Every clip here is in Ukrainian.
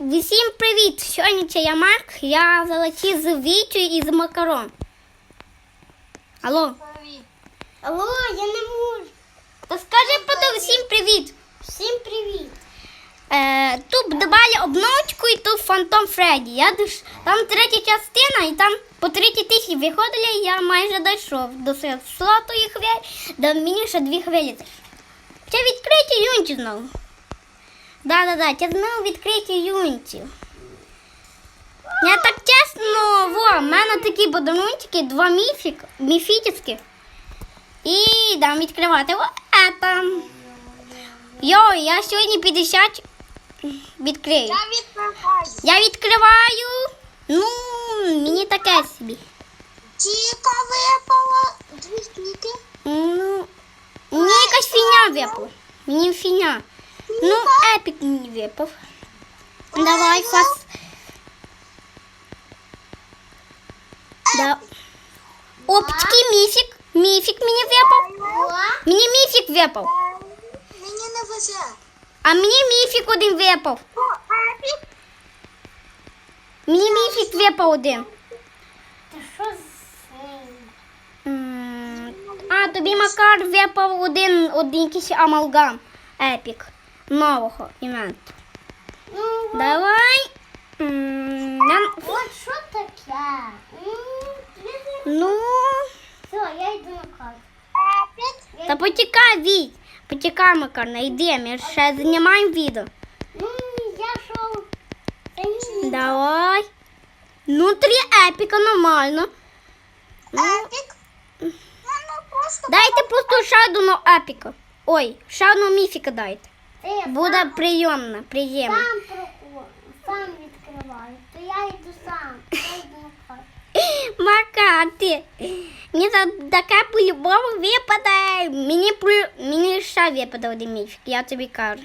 Всім привіт! Сьогодні це я Марк. Я залетів з Вітю і з Макарон. Алло. Алло, я не можу. Та скажи потім всім привіт. Всім привіт. Е, тут додали обновочку і тут Фантом Фредді. Я душ... Там третя частина і там по 30 тисяч виходили, і я майже дійшов до сотої хвилі, до мені ще дві хвилі. Це відкриті юнті знову. Да-да-да, знову відкриті юнті. Я так чесно, во, в мене такі подарунки, два міфік, міфічні. І дам відкривати. О, а. Йо, я сьогодні 50 відкрию. Я відкриваю. Я відкриваю. Ну, мені таке собі. Тіка випала дві штуки. Ну, мені якась фіня випала. Мені фіня. Ну, епік мені випав. Давай, фас. Да. Опчки, міфік. Міфік мені випав. Мені міфік випав. Мені не везе. А мені міфік один випав. Епік. Мені міфік випав один. Та що з А, тобі Макар випав один, один якийсь амалгам. Епік. Нового івенту. Ну, Давай. М, нам- от що таке? Ну, Все, я йду на карту. Та потікай, Віть. Потікай, Макар, не йди, ми ще знімаємо відео. Ну, я шов. Та ні. Давай. Ну, три епіка, нормально. Ну, Епік. Ну, просто дайте просто ще одного епіка. Ой, ще одного міфіка дайте. Ти Буде прийомно, приємно. сам проходь, сам відкриваю. То я йду сам. Я йду на карту. Макар, ти. Мені за таке по-любому випадає. Мені, при- мені ще випаде один міфік, я тобі кажу.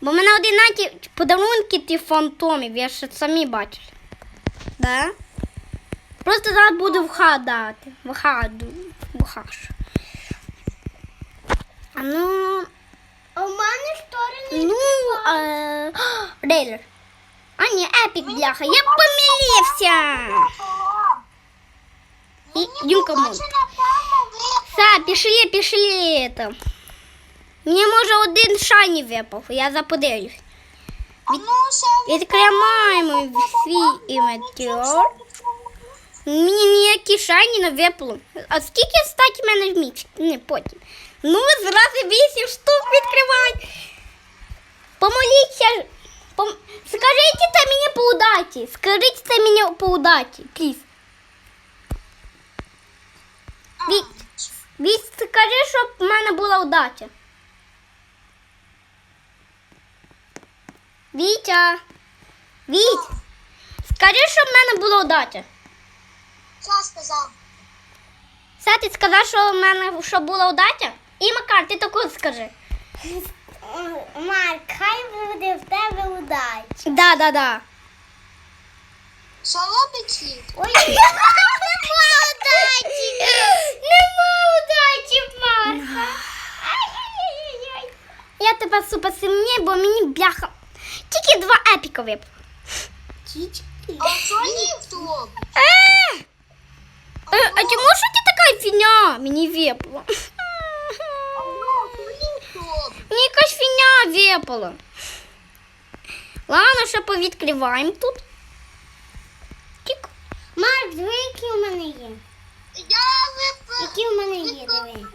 Бо в мене одинакі подарунки ті фантомів, я ще самі бачили. Да? Просто зараз буду вгадати. Вгаду. Вгаш. А ну. А у мене штори не Ну. Е, рейлер. А ні, епік, бляха, я помилився. І Дюнка мод. Все, пішли, пішли там. Мені може один шайні випав, я заподивлюсь. Відкриваємо свій інвентар. Мені ніякі шайні не випало. А скільки стать мене в міч? Не потім. Ну, зразу вісім штук відкривай. Помоліться. Пом... Скажіть це мені по удаті. Скажіть це мені по удаті, пліз. Віть, скажи, щоб в мене була удача. Вітя. Віть, скажи, щоб в мене була удача. Що сказав? Все, ти сказав, що в мене що була удача? І Макар, ти таку скажи. Марк, хай буде в тебе удача. Да, да, да. Робить? Ой, Нема удачі! Нема удачі, Марка. Ай-яй-яй-яй. Я тепер супер сильний, бо мені бляха. Тільки два епіка випало. а що ніхто? Е, Мені випало. Мені якась фіня випала. Ладно, ще повідкриваємо тут. Тік. Марк, диви, які у мене є. Я вип... Які у мене є, диви.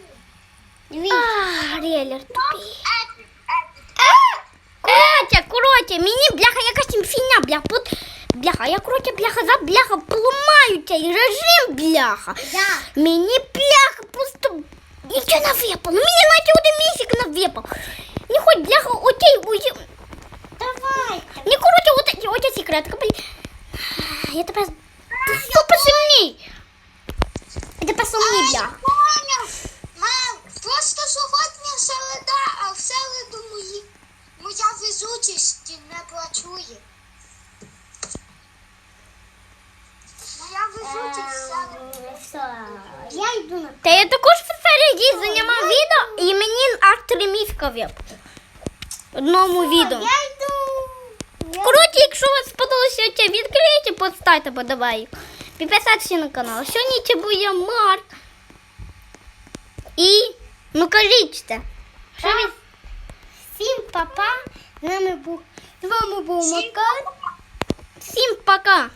Диви. А, рейлер тупий. Епік, епік. Коротше, коротше, мені бляха якась фіня, бляха. Пут... Бляха, я коротше, бляха, за бляха поламаю цей режим, бляха. Я. Мені бляха просто нічого не випало. Мені наче один місяць не випав. Не хоч бляха, отей, ой, Давай. не коротше, оте, оте секретка, блін. Я тепер супер сильний. Я тепер сумний, бляха. Поняв. Мам, просто сьогодні середа, а в середу мої... моя везучість не працює. Моя везучість в середу. Е, Все. Я йду на Та я також в середі знімав відео, і мені три. В одному відео. Я йду. Я Коротше, якщо вам сподобалося це, відкрийте, поставте подобайку. Підписатися на канал. Сьогодні це буде Марк. І, ну кажіть, що ви Всім папа. З вами був Макар. Всім пока!